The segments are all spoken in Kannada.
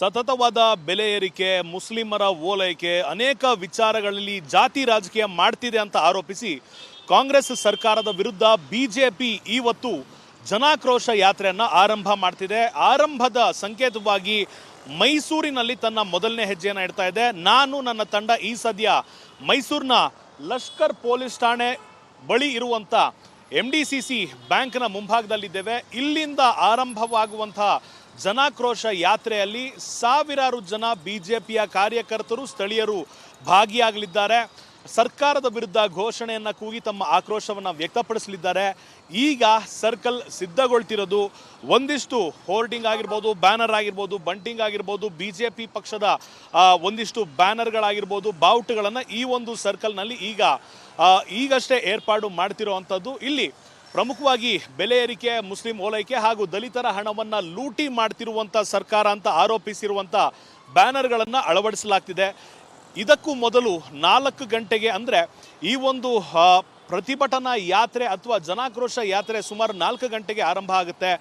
ಸತತವಾದ ಬೆಲೆ ಏರಿಕೆ, ಮುಸ್ಲಿಮರ ಓಲೈಕೆ, ಅನೇಕ ವಿಚಾರಗಳಲ್ಲಿ ಜಾತಿ ರಾಜಕೀಯ ಮಾಡ್ತಿದೆ ಅಂತ ಆರೋಪಿಸಿ ಕಾಂಗ್ರೆಸ್ ಸರ್ಕಾರದ ವಿರುದ್ಧ ಬಿಜೆಪಿ ಇವತ್ತು ಜನಾಕ್ರೋಶ ಯಾತ್ರೆಯನ್ನು ಆರಂಭ ಮಾಡ್ತಿದೆ. ಆರಂಭದ ಸಂಕೇತವಾಗಿ ಮೈಸೂರಿನಲ್ಲಿ ತನ್ನ ಮೊದಲನೇ ಹೆಜ್ಜೆಯನ್ನು ಇಡ್ತಾ ಇದೆ. ನಾನು ನನ್ನ ತಂಡ ಈ ಸದ್ಯ ಮೈಸೂರಿನ ಲಷ್ಕರ್ ಪೊಲೀಸ್ ಠಾಣೆ ಬಳಿ ಇರುವಂಥ ಎಂ ಡಿ ಸಿ ಸಿ ಬ್ಯಾಂಕ್ನ ಮುಂಭಾಗದಲ್ಲಿದ್ದೇವೆ. ಇಲ್ಲಿಂದ ಆರಂಭವಾಗುವಂತಹ ಜನಾಕ್ರೋಶ ಯಾತ್ರೆಯಲ್ಲಿ ಸಾವಿರಾರು ಜನ ಬಿಜೆಪಿಯ ಕಾರ್ಯಕರ್ತರು ಸ್ಥಳೀಯರು ಭಾಗಿಯಾಗಲಿದ್ದಾರೆ. ಸರ್ಕಾರದ ವಿರುದ್ಧ ಘೋಷಣೆಯನ್ನು ಕೂಗಿ ತಮ್ಮ ಆಕ್ರೋಶವನ್ನು ವ್ಯಕ್ತಪಡಿಸಲಿದ್ದಾರೆ. ಈಗ ಸರ್ಕಲ್ ಸಿದ್ಧಗೊಳ್ತಿರೋದು ಒಂದಿಷ್ಟು ಹೋರ್ಡಿಂಗ್ ಆಗಿರ್ಬೋದು, ಬ್ಯಾನರ್ ಆಗಿರ್ಬೋದು, ಬಂಟಿಂಗ್ ಆಗಿರ್ಬೋದು ಬಿ ಜೆ ಪಿ ಪಕ್ಷದ ಒಂದಿಷ್ಟು ಬ್ಯಾನರ್ಗಳಾಗಿರ್ಬೋದು, ಬಾವುಟಗಳನ್ನು ಈ ಒಂದು ಸರ್ಕಲ್ನಲ್ಲಿ ಈಗ ಈಗಷ್ಟೇ ಏರ್ಪಾಡು ಮಾಡ್ತಿರೋವಂಥದ್ದು. ಇಲ್ಲಿ ಪ್ರಮುಖವಾಗಿ ಬೆಲೆ ಏರಿಕೆ, ಮುಸ್ಲಿಂ ಓಲೈಕೆ ಹಾಗೂ ದಲಿತರ ಹಣವನ್ನು ಲೂಟಿ ಮಾಡ್ತಿರುವಂಥ ಸರ್ಕಾರ ಅಂತ ಆರೋಪಿಸಿರುವಂಥ ಬ್ಯಾನರ್ಗಳನ್ನು ಅಳವಡಿಸಲಾಗ್ತಿದೆ. ಇದಕ್ಕೂ ಮೊದಲು ನಾಲ್ಕು ಗಂಟೆಗೆ ಅಂದರೆ ಈ ಒಂದು ಪ್ರತಿಭಟನಾ ಯಾತ್ರೆ ಅಥವಾ ಜನಾಕ್ರೋಶ ಯಾತ್ರೆ ಸುಮಾರು ನಾಲ್ಕು ಗಂಟೆಗೆ ಆರಂಭ ಆಗುತ್ತೆ.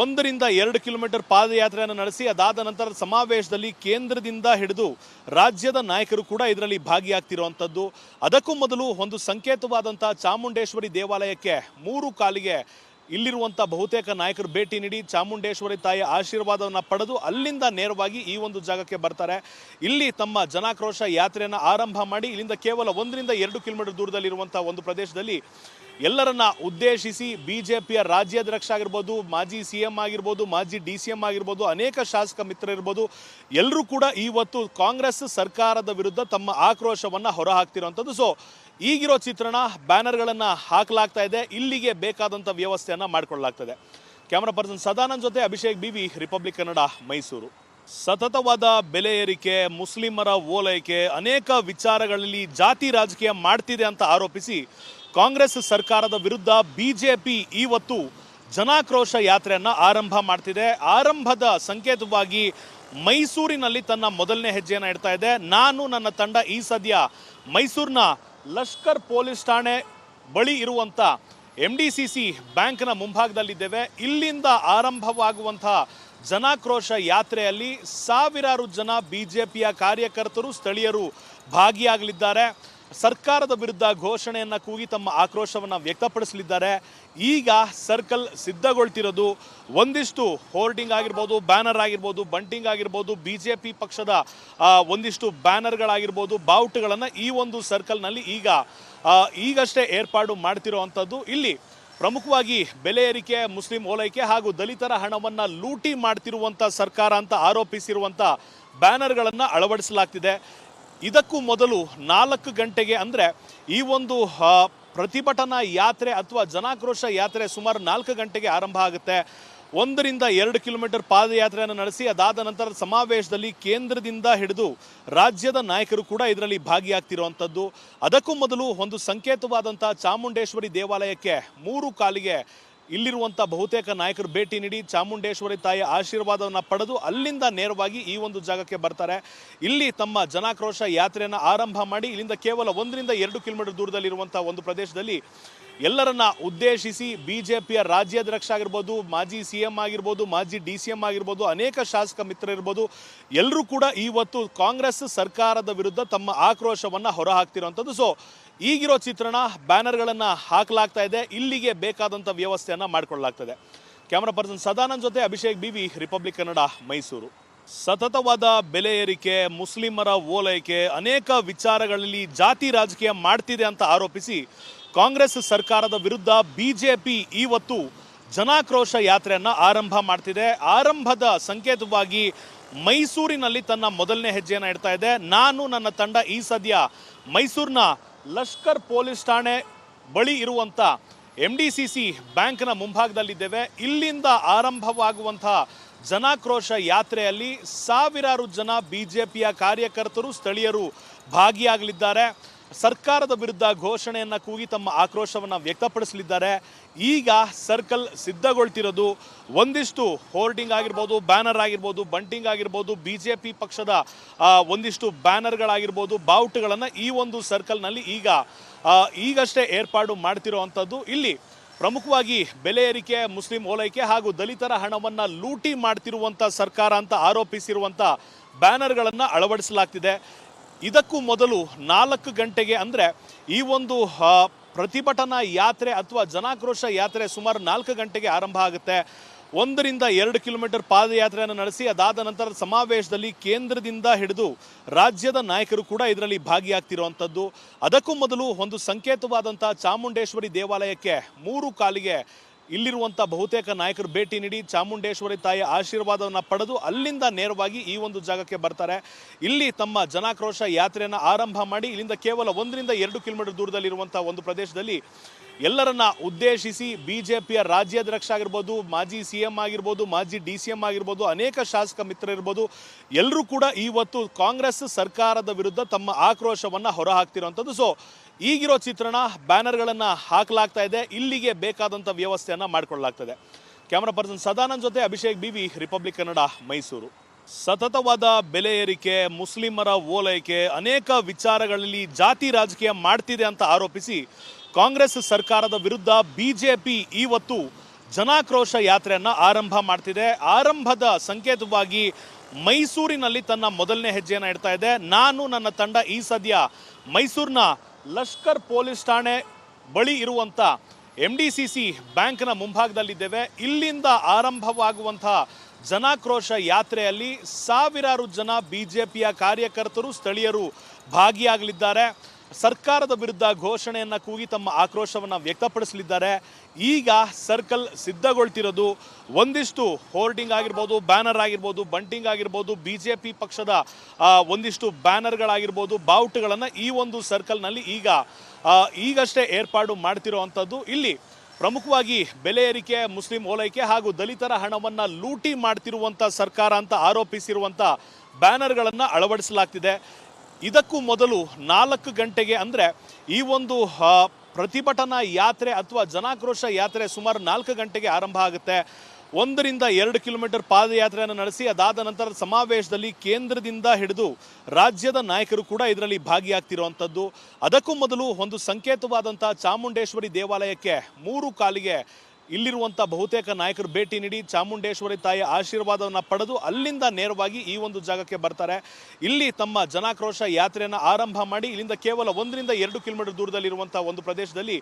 ಒಂದರಿಂದ ಎರಡು ಕಿಲೋಮೀಟರ್ ಪಾದಯಾತ್ರೆಯನ್ನು ನಡೆಸಿ, ಅದಾದ ನಂತರ ಸಮಾವೇಶದಲ್ಲಿ ಕೇಂದ್ರದಿಂದ ಹಿಡಿದು ರಾಜ್ಯದ ನಾಯಕರು ಕೂಡ ಇದರಲ್ಲಿ ಭಾಗಿಯಾಗ್ತಿರುವಂಥದ್ದು. ಅದಕ್ಕೂ ಮೊದಲು ಒಂದು ಸಂಕೇತವಾದಂಥ ಚಾಮುಂಡೇಶ್ವರಿ ದೇವಾಲಯಕ್ಕೆ ಮೂರು ಕಾಲಿಗೆ ಇಲ್ಲಿರುವಂಥ ಬಹುತೇಕ ನಾಯಕರು ಭೇಟಿ ನೀಡಿ, ಚಾಮುಂಡೇಶ್ವರಿ ತಾಯಿಯ ಆಶೀರ್ವಾದವನ್ನು ಪಡೆದು ಅಲ್ಲಿಂದ ನೇರವಾಗಿ ಈ ಒಂದು ಜಾಗಕ್ಕೆ ಬರ್ತಾರೆ. ಇಲ್ಲಿ ತಮ್ಮ ಜನಾಕ್ರೋಶ ಯಾತ್ರೆಯನ್ನು ಆರಂಭ ಮಾಡಿ, ಇಲ್ಲಿಂದ ಕೇವಲ ಒಂದರಿಂದ ಎರಡು ಕಿಲೋಮೀಟರ್ ದೂರದಲ್ಲಿರುವಂಥ ಒಂದು ಪ್ರದೇಶದಲ್ಲಿ ಎಲ್ಲರನ್ನ ಉದ್ದೇಶಿಸಿ ಬಿಜೆಪಿಯ ರಾಜ್ಯಾಧ್ಯಕ್ಷ ಆಗಿರ್ಬೋದು, ಮಾಜಿ ಸಿ ಎಂ ಆಗಿರ್ಬೋದು, ಮಾಜಿ ಡಿ ಸಿ ಎಂ ಆಗಿರ್ಬೋದು, ಅನೇಕ ಶಾಸಕ ಮಿತ್ರರಿರ್ಬೋದು ಎಲ್ಲರೂ ಕೂಡ ಇವತ್ತು ಕಾಂಗ್ರೆಸ್ ಸರ್ಕಾರದ ವಿರುದ್ಧ ತಮ್ಮ ಆಕ್ರೋಶವನ್ನು ಹೊರಹಾಕ್ತಿರುವಂಥದ್ದು. ಸೊ ಈಗಿರೋ ಚಿತ್ರಣ ಬ್ಯಾನರ್ಗಳನ್ನು ಹಾಕಲಾಗ್ತಾ ಇದೆ. ಇಲ್ಲಿಗೆ ಬೇಕಾದಂಥ ವ್ಯವಸ್ಥೆಯನ್ನು ಮಾಡಿಕೊಳ್ಳಲಾಗ್ತದೆ. ಕ್ಯಾಮರಾ ಪರ್ಸನ್ ಸದಾನಂದ್ ಜೊತೆ ಅಭಿಷೇಕ್ ಬಿವಿ ರಿಪಬ್ಲಿಕ್ ಕನ್ನಡ ಮೈಸೂರು ಸತತವಾದ ಬೆಲೆ ಏರಿಕೆ, ಮುಸ್ಲಿಮರ ಓಲೈಕೆ, ಅನೇಕ ವಿಚಾರಗಳಲ್ಲಿ ಜಾತಿ ರಾಜಕೀಯ ಮಾಡ್ತಿದೆ ಅಂತ ಆರೋಪಿಸಿ ಕಾಂಗ್ರೆಸ್ ಸರ್ಕಾರದ ವಿರುದ್ಧ ಬಿಜೆಪಿ ಇವತ್ತು ಜನಾಕ್ರೋಶ ಯಾತ್ರೆಯನ್ನು ಆರಂಭ ಮಾಡ್ತಿದೆ. ಆರಂಭದ ಸಂಕೇತವಾಗಿ ಮೈಸೂರಿನಲ್ಲಿ ತನ್ನ ಮೊದಲನೇ ಹೆಜ್ಜೆಯನ್ನು ಇಡ್ತಾ ಇದೆ. ನಾನು ನನ್ನ ತಂಡ ಈ ಸದ್ಯ ಮೈಸೂರಿನ ಲಷ್ಕರ್ ಪೊಲೀಸ್ ಠಾಣೆ ಬಳಿ ಇರುವಂಥ ಎಂ ಡಿ ಸಿ ಸಿ ಬ್ಯಾಂಕ್ನ ಮುಂಭಾಗದಲ್ಲಿದ್ದೇವೆ. ಇಲ್ಲಿಂದ ಆರಂಭವಾಗುವಂಥ ಜನಾಕ್ರೋಶ ಯಾತ್ರೆಯಲ್ಲಿ ಸಾವಿರಾರು ಜನ ಬಿ ಜೆ ಪಿಯ ಕಾರ್ಯಕರ್ತರು ಸ್ಥಳೀಯರು ಭಾಗಿಯಾಗಲಿದ್ದಾರೆ. ಸರ್ಕಾರದ ವಿರುದ್ಧ ಘೋಷಣೆಯನ್ನು ಕೂಗಿ ತಮ್ಮ ಆಕ್ರೋಶವನ್ನು ವ್ಯಕ್ತಪಡಿಸಲಿದ್ದಾರೆ. ಈಗ ಸರ್ಕಲ್ ಸಿದ್ಧಗೊಳ್ತಿರೋದು ಒಂದಿಷ್ಟು ಹೋರ್ಡಿಂಗ್ ಆಗಿರ್ಬೋದು ಬ್ಯಾನರ್ ಆಗಿರ್ಬೋದು ಬಂಟಿಂಗ್ ಆಗಿರ್ಬೋದು ಬಿ ಜೆ ಪಿ ಪಕ್ಷದ ಒಂದಿಷ್ಟು ಬ್ಯಾನರ್ಗಳಾಗಿರ್ಬೋದು, ಬಾವುಟಗಳನ್ನು ಈ ಒಂದು ಸರ್ಕಲ್ನಲ್ಲಿ ಈಗ ಈಗಷ್ಟೇ ಏರ್ಪಾಡು ಮಾಡ್ತಿರೋವಂಥದ್ದು. ಇಲ್ಲಿ ಪ್ರಮುಖವಾಗಿ ಬೆಲೆ ಏರಿಕೆ, ಮುಸ್ಲಿಂ ಓಲೈಕೆ ಹಾಗೂ ದಲಿತರ ಹಣವನ್ನು ಲೂಟಿ ಮಾಡ್ತಿರುವಂಥ ಸರ್ಕಾರ ಅಂತ ಆರೋಪಿಸಿರುವಂಥ ಬ್ಯಾನರ್ಗಳನ್ನು ಅಳವಡಿಸಲಾಗ್ತಿದೆ. ಇದಕ್ಕೂ ಮೊದಲು ನಾಲ್ಕು ಗಂಟೆಗೆ ಅಂದರೆ ಈ ಒಂದು ಪ್ರತಿಭಟನಾ ಯಾತ್ರೆ ಅಥವಾ ಜನಾಕ್ರೋಶ ಯಾತ್ರೆ ಸುಮಾರು ನಾಲ್ಕು ಗಂಟೆಗೆ ಆರಂಭ ಆಗುತ್ತೆ. ಒಂದರಿಂದ ಎರಡು ಕಿಲೋಮೀಟರ್ ಪಾದಯಾತ್ರೆಯನ್ನು ನಡೆಸಿ, ಅದಾದ ನಂತರ ಸಮಾವೇಶದಲ್ಲಿ ಕೇಂದ್ರದಿಂದ ಹಿಡಿದು ರಾಜ್ಯದ ನಾಯಕರು ಕೂಡ ಇದರಲ್ಲಿ ಭಾಗಿಯಾಗ್ತಿರುವಂಥದ್ದು. ಅದಕ್ಕೂ ಮೊದಲು ಒಂದು ಸಂಕೇತವಾದಂಥ ಚಾಮುಂಡೇಶ್ವರಿ ದೇವಾಲಯಕ್ಕೆ ಮೂರು ಕಾಲಿಗೆ ಇಲ್ಲಿರುವಂಥ ಬಹುತೇಕ ನಾಯಕರು ಭೇಟಿ ನೀಡಿ ಚಾಮುಂಡೇಶ್ವರಿ ತಾಯಿ ಆಶೀರ್ವಾದವನ್ನು ಪಡೆದು ಅಲ್ಲಿಂದ ನೇರವಾಗಿ ಈ ಒಂದು ಜಾಗಕ್ಕೆ ಬರ್ತಾರೆ. ಇಲ್ಲಿ ತಮ್ಮ ಜನಾಕ್ರೋಶ ಯಾತ್ರೆಯನ್ನು ಆರಂಭ ಮಾಡಿ ಇಲ್ಲಿಂದ ಕೇವಲ ಒಂದರಿಂದ ಎರಡು ಕಿಲೋಮೀಟರ್ ದೂರದಲ್ಲಿರುವಂಥ ಒಂದು ಪ್ರದೇಶದಲ್ಲಿ ಎಲ್ಲರನ್ನ ಉದ್ದೇಶಿಸಿ ಬಿಜೆಪಿಯ ರಾಜ್ಯಾಧ್ಯಕ್ಷ ಆಗಿರ್ಬೋದು, ಮಾಜಿ ಸಿ ಎಂ ಆಗಿರ್ಬೋದು, ಮಾಜಿ ಡಿ ಸಿ ಎಂ ಆಗಿರ್ಬೋದು, ಅನೇಕ ಶಾಸಕ ಮಿತ್ರರಿರ್ಬೋದು ಎಲ್ಲರೂ ಕೂಡ ಇವತ್ತು ಕಾಂಗ್ರೆಸ್ ಸರ್ಕಾರದ ವಿರುದ್ಧ ತಮ್ಮ ಆಕ್ರೋಶವನ್ನು ಹೊರಹಾಕ್ತಿರುವಂಥದ್ದು. ಸೊ ಈಗಿರೋ ಚಿತ್ರಣ ಬ್ಯಾನರ್ಗಳನ್ನು ಹಾಕಲಾಗ್ತಾ ಇದೆ. ಇಲ್ಲಿಗೆ ಬೇಕಾದಂಥ ವ್ಯವಸ್ಥೆಯನ್ನು ಮಾಡಿಕೊಳ್ಳಲಾಗ್ತದೆ. ಕ್ಯಾಮರಾ ಪರ್ಸನ್ ಸದಾನಂದ್ ಜೊತೆ ಅಭಿಷೇಕ್ ಬಿವಿ ರಿಪಬ್ಲಿಕ್ ಕನ್ನಡ ಮೈಸೂರು. ಸತತವಾದ ಬೆಲೆ ಏರಿಕೆ, ಮುಸ್ಲಿಮರ ಓಲೈಕೆ, ಅನೇಕ ವಿಚಾರಗಳಲ್ಲಿ ಜಾತಿ ರಾಜಕೀಯ ಮಾಡ್ತಿದೆ ಅಂತ ಆರೋಪಿಸಿ ಕಾಂಗ್ರೆಸ್ ಸರ್ಕಾರದ ವಿರುದ್ಧ ಬಿಜೆಪಿ ಇವತ್ತು ಜನಾಕ್ರೋಶ ಯಾತ್ರೆಯನ್ನು ಆರಂಭ ಮಾಡ್ತಿದೆ. ಆರಂಭದ ಸಂಕೇತವಾಗಿ ಮೈಸೂರಿನಲ್ಲಿ ತನ್ನ ಮೊದಲನೇ ಹೆಜ್ಜೆಯನ್ನು ಇಡ್ತಾ ಇದೆ. ನಾನು ನನ್ನ ತಂಡ ಈ ಸದ್ಯ ಮೈಸೂರಿನ ಲಷ್ಕರ್ ಪೊಲೀಸ್ ಠಾಣೆ ಬಳಿ ಇರುವಂಥ ಎಂ ಡಿ ಸಿ ಸಿ ಬ್ಯಾಂಕ್ನ ಮುಂಭಾಗದಲ್ಲಿದ್ದೇವೆ. ಇಲ್ಲಿಂದ ಆರಂಭವಾಗುವಂಥ ಜನಾಕ್ರೋಶ ಯಾತ್ರೆಯಲ್ಲಿ ಸಾವಿರಾರು ಜನ ಬಿ ಜೆ ಪಿಯ ಕಾರ್ಯಕರ್ತರು ಸ್ಥಳೀಯರು ಭಾಗಿಯಾಗಲಿದ್ದಾರೆ. ಸರ್ಕಾರದ ವಿರುದ್ಧ ಘೋಷಣೆಯನ್ನು ಕೂಗಿ ತಮ್ಮ ಆಕ್ರೋಶವನ್ನು ವ್ಯಕ್ತಪಡಿಸಲಿದ್ದಾರೆ. ಈಗ ಸರ್ಕಲ್ ಸಿದ್ಧಗೊಳ್ತಿರೋದು ಒಂದಿಷ್ಟು ಹೋರ್ಡಿಂಗ್ ಆಗಿರ್ಬೋದು ಬ್ಯಾನರ್ ಆಗಿರ್ಬೋದು ಬಂಟಿಂಗ್ ಆಗಿರ್ಬೋದು ಬಿ ಜೆ ಪಿ ಪಕ್ಷದ ಒಂದಿಷ್ಟು ಬ್ಯಾನರ್ಗಳಾಗಿರ್ಬೋದು, ಬಾವುಟಗಳನ್ನು ಈ ಒಂದು ಸರ್ಕಲ್ನಲ್ಲಿ ಈಗ ಈಗಷ್ಟೇ ಏರ್ಪಾಡು ಮಾಡ್ತಿರೋವಂಥದ್ದು. ಇಲ್ಲಿ ಪ್ರಮುಖವಾಗಿ ಬೆಲೆ ಏರಿಕೆ, ಮುಸ್ಲಿಂ ಓಲೈಕೆ ಹಾಗೂ ದಲಿತರ ಹಣವನ್ನು ಲೂಟಿ ಮಾಡ್ತಿರುವಂಥ ಸರ್ಕಾರ ಅಂತ ಆರೋಪಿಸಿರುವಂಥ ಬ್ಯಾನರ್ಗಳನ್ನು ಅಳವಡಿಸಲಾಗ್ತಿದೆ. ಇದಕ್ಕೂ ಮೊದಲು ನಾಲ್ಕು ಗಂಟೆಗೆ ಅಂದರೆ ಈ ಒಂದು ಪ್ರತಿಭಟನಾ ಯಾತ್ರೆ ಅಥವಾ ಜನಾಕ್ರೋಶ ಯಾತ್ರೆ ಸುಮಾರು ನಾಲ್ಕು ಗಂಟೆಗೆ ಆರಂಭ ಆಗುತ್ತೆ. ಒಂದರಿಂದ ಎರಡು ಕಿಲೋಮೀಟರ್ ಪಾದಯಾತ್ರೆಯನ್ನು ನಡೆಸಿ, ಅದಾದ ನಂತರ ಸಮಾವೇಶದಲ್ಲಿ ಕೇಂದ್ರದಿಂದ ಹಿಡಿದು ರಾಜ್ಯದ ನಾಯಕರು ಕೂಡ ಇದರಲ್ಲಿ ಭಾಗಿಯಾಗ್ತಿರುವಂಥದ್ದು. ಅದಕ್ಕೂ ಮೊದಲು ಒಂದು ಸಂಕೇತವಾದಂಥ ಚಾಮುಂಡೇಶ್ವರಿ ದೇವಾಲಯಕ್ಕೆ ಮೂರು ಕಾಲಿಗೆ ಇಲ್ಲಿರುವಂಥ ಬಹುತೇಕ ನಾಯಕರು ಭೇಟಿ ನೀಡಿ ಚಾಮುಂಡೇಶ್ವರಿ ತಾಯಿ ಆಶೀರ್ವಾದವನ್ನು ಪಡೆದು ಅಲ್ಲಿಂದ ನೇರವಾಗಿ ಈ ಒಂದು ಜಾಗಕ್ಕೆ ಬರ್ತಾರೆ. ಇಲ್ಲಿ ತಮ್ಮ ಜನಾಕ್ರೋಶ ಯಾತ್ರೆಯನ್ನು ಆರಂಭ ಮಾಡಿ ಇಲ್ಲಿಂದ ಕೇವಲ ಒಂದರಿಂದ ಎರಡು ಕಿಲೋಮೀಟರ್ ದೂರದಲ್ಲಿರುವಂಥ ಒಂದು ಪ್ರದೇಶದಲ್ಲಿ ಎಲ್ಲರನ್ನ ಉದ್ದೇಶಿಸಿ ಬಿಜೆಪಿಯ ರಾಜ್ಯಾಧ್ಯಕ್ಷ ಆಗಿರ್ಬೋದು, ಮಾಜಿ ಸಿ ಎಂ ಆಗಿರ್ಬೋದು, ಮಾಜಿ ಡಿ ಸಿ ಎಂ ಆಗಿರ್ಬೋದು, ಅನೇಕ ಶಾಸಕ ಮಿತ್ರರಿರ್ಬೋದು ಎಲ್ಲರೂ ಕೂಡ ಇವತ್ತು ಕಾಂಗ್ರೆಸ್ ಸರ್ಕಾರದ ವಿರುದ್ಧ ತಮ್ಮ ಆಕ್ರೋಶವನ್ನು ಹೊರಹಾಕ್ತಿರುವಂಥದ್ದು ಸೊ ಈಗಿರೋ ಚಿತ್ರಣ ಬ್ಯಾನರ್ಗಳನ್ನು ಹಾಕಲಾಗ್ತಾ ಇದೆ. ಇಲ್ಲಿಗೆ ಬೇಕಾದಂಥ ವ್ಯವಸ್ಥೆಯನ್ನು ಮಾಡಿಕೊಳ್ಳಲಾಗ್ತದೆ. ಕ್ಯಾಮರಾ ಪರ್ಸನ್ ಸದಾನಂದ್ ಜೊತೆ ಅಭಿಷೇಕ್ ಬಿವಿ, ರಿಪಬ್ಲಿಕ್ ಕನ್ನಡ, ಮೈಸೂರು. ಸತತವಾದ ಬೆಲೆ ಏರಿಕೆ, ಮುಸ್ಲಿಮರ ಓಲೈಕೆ, ಅನೇಕ ವಿಚಾರಗಳಲ್ಲಿ ಜಾತಿ ರಾಜಕೀಯ ಮಾಡ್ತಿದೆ ಅಂತ ಆರೋಪಿಸಿ ಕಾಂಗ್ರೆಸ್ ಸರ್ಕಾರದ ವಿರುದ್ಧ ಬಿಜೆಪಿ ಇವತ್ತು ಜನಾಕ್ರೋಶ ಯಾತ್ರೆಯನ್ನು ಆರಂಭ ಮಾಡ್ತಿದೆ. ಆರಂಭದ ಸಂಕೇತವಾಗಿ ಮೈಸೂರಿನಲ್ಲಿ ತನ್ನ ಮೊದಲನೇ ಹೆಜ್ಜೆಯನ್ನು ಇಡ್ತಾ ಇದೆ. ನಾನು ನನ್ನ ತಂಡ ಈ ಸದ್ಯ ಮೈಸೂರಿನ ಲಷ್ಕರ್ ಪೊಲೀಸ್ ಠಾಣೆ ಬಳಿ ಇರುವಂತ ಎಂ ಡಿ ಸಿ ಸಿ ಬ್ಯಾಂಕ್ನ ಮುಂಭಾಗದಲ್ಲಿದ್ದೇವೆ. ಇಲ್ಲಿಂದ ಆರಂಭವಾಗುವಂತಹ ಜನಾಕ್ರೋಶ ಯಾತ್ರೆಯಲ್ಲಿ ಸಾವಿರಾರು ಜನ ಬಿಜೆಪಿಯ ಕಾರ್ಯಕರ್ತರು ಸ್ಥಳೀಯರು ಭಾಗಿಯಾಗಲಿದ್ದಾರೆ. ಸರ್ಕಾರದ ವಿರುದ್ಧ ಘೋಷಣೆಯನ್ನು ಕೂಗಿ ತಮ್ಮ ಆಕ್ರೋಶವನ್ನು ವ್ಯಕ್ತಪಡಿಸಲಿದ್ದಾರೆ. ಈಗ ಸರ್ಕಲ್ ಸಿದ್ಧಗೊಳ್ತಿರೋದು ಒಂದಿಷ್ಟು ಹೋರ್ಡಿಂಗ್ ಆಗಿರ್ಬೋದು ಬ್ಯಾನರ್ ಆಗಿರ್ಬೋದು ಬಂಟಿಂಗ್ ಆಗಿರ್ಬೋದು ಬಿ ಜೆ ಪಿ ಪಕ್ಷದ ಒಂದಿಷ್ಟು ಬ್ಯಾನರ್ಗಳಾಗಿರ್ಬೋದು, ಬಾವುಟಗಳನ್ನು ಈ ಒಂದು ಸರ್ಕಲ್ನಲ್ಲಿ ಈಗ ಈಗಷ್ಟೇ ಏರ್ಪಾಡು ಮಾಡ್ತಿರೋವಂಥದ್ದು. ಇಲ್ಲಿ ಪ್ರಮುಖವಾಗಿ ಬೆಲೆ ಏರಿಕೆ, ಮುಸ್ಲಿಂ ಓಲೈಕೆ ಹಾಗೂ ದಲಿತರ ಹಣವನ್ನು ಲೂಟಿ ಮಾಡ್ತಿರುವಂಥ ಸರ್ಕಾರ ಅಂತ ಆರೋಪಿಸಿರುವಂಥ ಬ್ಯಾನರ್ಗಳನ್ನು ಅಳವಡಿಸಲಾಗ್ತಿದೆ. ಇದಕ್ಕೂ ಮೊದಲು ನಾಲ್ಕು ಗಂಟೆಗೆ ಅಂದರೆ ಈ ಒಂದು ಪ್ರತಿಭಟನಾ ಯಾತ್ರೆ ಅಥವಾ ಜನಾಕ್ರೋಶ ಯಾತ್ರೆ ಸುಮಾರು ನಾಲ್ಕು ಗಂಟೆಗೆ ಆರಂಭ ಆಗುತ್ತೆ. ಒಂದರಿಂದ ಎರಡು ಕಿಲೋಮೀಟರ್ ಪಾದಯಾತ್ರೆಯನ್ನು ನಡೆಸಿ, ಅದಾದ ನಂತರ ಸಮಾವೇಶದಲ್ಲಿ ಕೇಂದ್ರದಿಂದ ಹಿಡಿದು ರಾಜ್ಯದ ನಾಯಕರು ಕೂಡ ಇದರಲ್ಲಿ ಭಾಗಿಯಾಗ್ತಿರುವಂಥದ್ದು. ಅದಕ್ಕೂ ಮೊದಲು ಒಂದು ಸಂಕೇತವಾದಂಥ ಚಾಮುಂಡೇಶ್ವರಿ ದೇವಾಲಯಕ್ಕೆ ಮೂರು ಕಾಲಿಗೆ ಇಲ್ಲಿರುವಂಥ ಬಹುತೇಕ ನಾಯಕರು ಭೇಟಿ ನೀಡಿ ಚಾಮುಂಡೇಶ್ವರಿ ತಾಯಿ ಆಶೀರ್ವಾದವನ್ನು ಪಡೆದು ಅಲ್ಲಿಂದ ನೇರವಾಗಿ ಈ ಒಂದು ಜಾಗಕ್ಕೆ ಬರ್ತಾರೆ. ಇಲ್ಲಿ ತಮ್ಮ ಜನಾಕ್ರೋಶ ಯಾತ್ರೆಯನ್ನು ಆರಂಭ ಮಾಡಿ ಇಲ್ಲಿಂದ ಕೇವಲ ಒಂದರಿಂದ ಎರಡು ಕಿಲೋಮೀಟರ್ ದೂರದಲ್ಲಿರುವಂಥ ಒಂದು ಪ್ರದೇಶದಲ್ಲಿ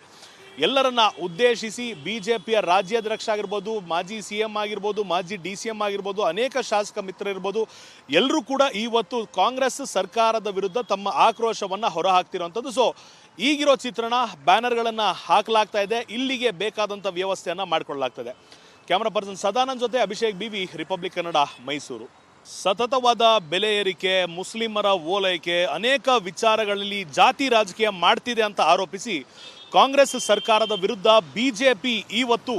ಎಲ್ಲರನ್ನ ಉದ್ದೇಶಿಸಿ ಬಿಜೆಪಿಯ ರಾಜ್ಯಾಧ್ಯಕ್ಷ ಆಗಿರ್ಬೋದು, ಮಾಜಿ ಸಿ ಎಂ ಆಗಿರ್ಬೋದು, ಮಾಜಿ ಡಿ ಸಿ ಎಂ ಆಗಿರ್ಬೋದು, ಅನೇಕ ಶಾಸಕ ಮಿತ್ರ ಇರ್ಬೋದು ಎಲ್ಲರೂ ಕೂಡ ಇವತ್ತು ಕಾಂಗ್ರೆಸ್ ಸರ್ಕಾರದ ವಿರುದ್ಧ ತಮ್ಮ ಆಕ್ರೋಶವನ್ನು ಹೊರಹಾಕ್ತಿರುವಂಥದ್ದು. ಸೊ ಈಗಿರೋ ಚಿತ್ರಣ ಬ್ಯಾನರ್ಗಳನ್ನು ಹಾಕಲಾಗ್ತಾ ಇದೆ. ಇಲ್ಲಿಗೆ ಬೇಕಾದಂಥ ವ್ಯವಸ್ಥೆಯನ್ನು ಮಾಡಿಕೊಳ್ಳಲಾಗ್ತದೆ. ಕ್ಯಾಮರಾ ಪರ್ಸನ್ ಸದಾನಂದ್ ಜೊತೆ ಅಭಿಷೇಕ್ ಬಿವಿ ರಿಪಬ್ಲಿಕ್ ಕನ್ನಡ ಮೈಸೂರು. ಸತತವಾದ ಬೆಲೆ ಏರಿಕೆ, ಮುಸ್ಲಿಮರ ಓಲೈಕೆ, ಅನೇಕ ವಿಚಾರಗಳಲ್ಲಿ ಜಾತಿ ರಾಜಕೀಯ ಮಾಡ್ತಿದೆ ಅಂತ ಆರೋಪಿಸಿ ಕಾಂಗ್ರೆಸ್ ಸರ್ಕಾರದ ವಿರುದ್ಧ ಬಿಜೆಪಿ ಇವತ್ತು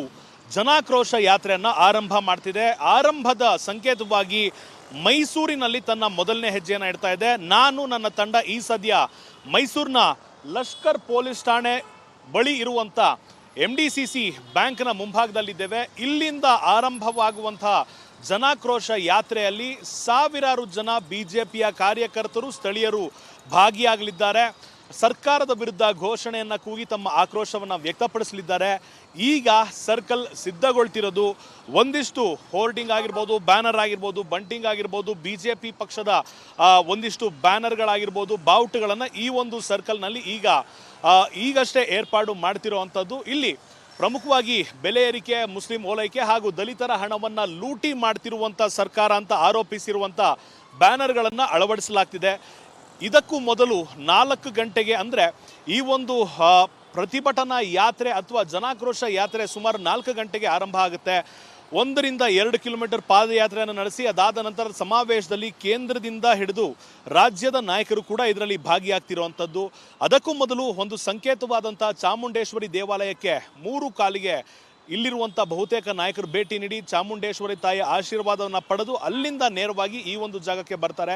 ಜನಾಕ್ರೋಶ ಯಾತ್ರೆಯನ್ನು ಆರಂಭ ಮಾಡ್ತಿದೆ. ಆರಂಭದ ಸಂಕೇತವಾಗಿ ಮೈಸೂರಿನಲ್ಲಿ ತನ್ನ ಮೊದಲನೇ ಹೆಜ್ಜೆಯನ್ನು ಇಡ್ತಾ ಇದೆ. ನಾನು ನನ್ನ ತಂಡ ಈ ಸದ್ಯ ಮೈಸೂರಿನ ಲಷ್ಕರ್ ಪೊಲೀಸ್ ಠಾಣೆ ಬಳಿ ಇರುವಂಥ ಎಂ ಡಿ ಸಿ ಸಿ ಬ್ಯಾಂಕ್ನ ಮುಂಭಾಗದಲ್ಲಿದ್ದೇವೆ. ಇಲ್ಲಿಂದ ಆರಂಭವಾಗುವಂಥ ಜನಾಕ್ರೋಶ ಯಾತ್ರೆಯಲ್ಲಿ ಸಾವಿರಾರು ಜನ ಬಿ ಜೆ ಪಿಯ ಕಾರ್ಯಕರ್ತರು ಸ್ಥಳೀಯರು ಭಾಗಿಯಾಗಲಿದ್ದಾರೆ. ಸರ್ಕಾರದ ವಿರುದ್ಧ ಘೋಷಣೆಯನ್ನು ಕೂಗಿ ತಮ್ಮ ಆಕ್ರೋಶವನ್ನು ವ್ಯಕ್ತಪಡಿಸಲಿದ್ದಾರೆ. ಈಗ ಸರ್ಕಲ್ ಸಿದ್ಧಗೊಳ್ತಿರೋದು ಒಂದಿಷ್ಟು ಹೋರ್ಡಿಂಗ್ ಆಗಿರ್ಬೋದು ಬ್ಯಾನರ್ ಆಗಿರ್ಬೋದು ಬಂಟಿಂಗ್ ಆಗಿರ್ಬೋದು ಬಿ ಜೆ ಪಿ ಪಕ್ಷದ ಒಂದಿಷ್ಟು ಬ್ಯಾನರ್ಗಳಾಗಿರ್ಬೋದು, ಬಾವುಟಗಳನ್ನು ಈ ಒಂದು ಸರ್ಕಲ್ನಲ್ಲಿ ಈಗ ಈಗಷ್ಟೇ ಏರ್ಪಾಡು ಮಾಡ್ತಿರೋವಂಥದ್ದು. ಇಲ್ಲಿ ಪ್ರಮುಖವಾಗಿ ಬೆಲೆ ಏರಿಕೆ, ಮುಸ್ಲಿಂ ಓಲೈಕೆ ಹಾಗೂ ದಲಿತರ ಹಣವನ್ನು ಲೂಟಿ ಮಾಡ್ತಿರುವಂಥ ಸರ್ಕಾರ ಅಂತ ಆರೋಪಿಸಿರುವಂಥ ಬ್ಯಾನರ್ಗಳನ್ನು ಅಳವಡಿಸಲಾಗ್ತಿದೆ. ಇದಕ್ಕೂ ಮೊದಲು ನಾಲ್ಕು ಗಂಟೆಗೆ ಅಂದರೆ ಈ ಒಂದು ಪ್ರತಿಭಟನಾ ಯಾತ್ರೆ ಅಥವಾ ಜನಾಕ್ರೋಶ ಯಾತ್ರೆ ಸುಮಾರು ನಾಲ್ಕು ಗಂಟೆಗೆ ಆರಂಭ ಆಗುತ್ತೆ. ಒಂದರಿಂದ ಎರಡು ಕಿಲೋಮೀಟರ್ ಪಾದಯಾತ್ರೆಯನ್ನು ನಡೆಸಿ, ಅದಾದ ನಂತರ ಸಮಾವೇಶದಲ್ಲಿ ಕೇಂದ್ರದಿಂದ ಹಿಡಿದು ರಾಜ್ಯದ ನಾಯಕರು ಕೂಡ ಇದರಲ್ಲಿ ಭಾಗಿಯಾಗ್ತಿರುವಂಥದ್ದು. ಅದಕ್ಕೂ ಮೊದಲು ಒಂದು ಸಂಕೇತವಾದಂಥ ಚಾಮುಂಡೇಶ್ವರಿ ದೇವಾಲಯಕ್ಕೆ ಮೂರು ಕಾಲಿಗೆ ಇಲ್ಲಿರುವಂಥ ಬಹುತೇಕ ನಾಯಕರು ಭೇಟಿ ನೀಡಿ ಚಾಮುಂಡೇಶ್ವರಿ ತಾಯಿ ಆಶೀರ್ವಾದವನ್ನು ಪಡೆದು ಅಲ್ಲಿಂದ ನೇರವಾಗಿ ಈ ಒಂದು ಜಾಗಕ್ಕೆ ಬರ್ತಾರೆ.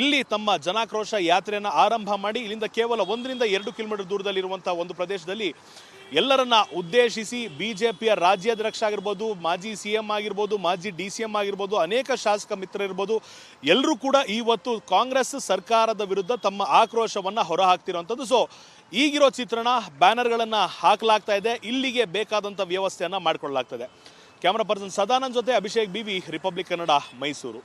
ಇಲ್ಲಿ ತಮ್ಮ ಜನಾಕ್ರೋಶ ಯಾತ್ರೆಯನ್ನು ಆರಂಭ ಮಾಡಿ ಇಲ್ಲಿಂದ ಕೇವಲ ಒಂದರಿಂದ ಎರಡು ಕಿಲೋಮೀಟರ್ ದೂರದಲ್ಲಿರುವಂಥ ಒಂದು ಪ್ರದೇಶದಲ್ಲಿ ಎಲ್ಲರನ್ನ ಉದ್ದೇಶಿಸಿ ಬಿಜೆಪಿಯ ರಾಜ್ಯಾಧ್ಯಕ್ಷ ಆಗಿರ್ಬೋದು, ಮಾಜಿ ಸಿ ಎಂ ಆಗಿರ್ಬೋದು, ಮಾಜಿ ಡಿ ಸಿ ಎಂ ಆಗಿರ್ಬೋದು, ಅನೇಕ ಶಾಸಕ ಮಿತ್ರರಿರ್ಬೋದು ಎಲ್ಲರೂ ಕೂಡ ಇವತ್ತು ಕಾಂಗ್ರೆಸ್ ಸರ್ಕಾರದ ವಿರುದ್ಧ ತಮ್ಮ ಆಕ್ರೋಶವನ್ನು ಹೊರಹಾಕ್ತಿರುವಂಥದ್ದು. ಸೊ ಈಗಿರೋ ಚಿತ್ರಣ ಬ್ಯಾನರ್ಗಳನ್ನು ಹಾಕಲಾಗ್ತಾ ಇದೆ. ಇಲ್ಲಿಗೆ ಬೇಕಾದಂಥ ವ್ಯವಸ್ಥೆಯನ್ನು ಮಾಡಿಕೊಳ್ಳಲಾಗ್ತದೆ. ಕ್ಯಾಮರಾ ಪರ್ಸನ್ ಸದಾನಂದ್ ಜೊತೆ ಅಭಿಷೇಕ್ ಬಿ ರಿಪಬ್ಲಿಕ್ ಕನ್ನಡ ಮೈಸೂರು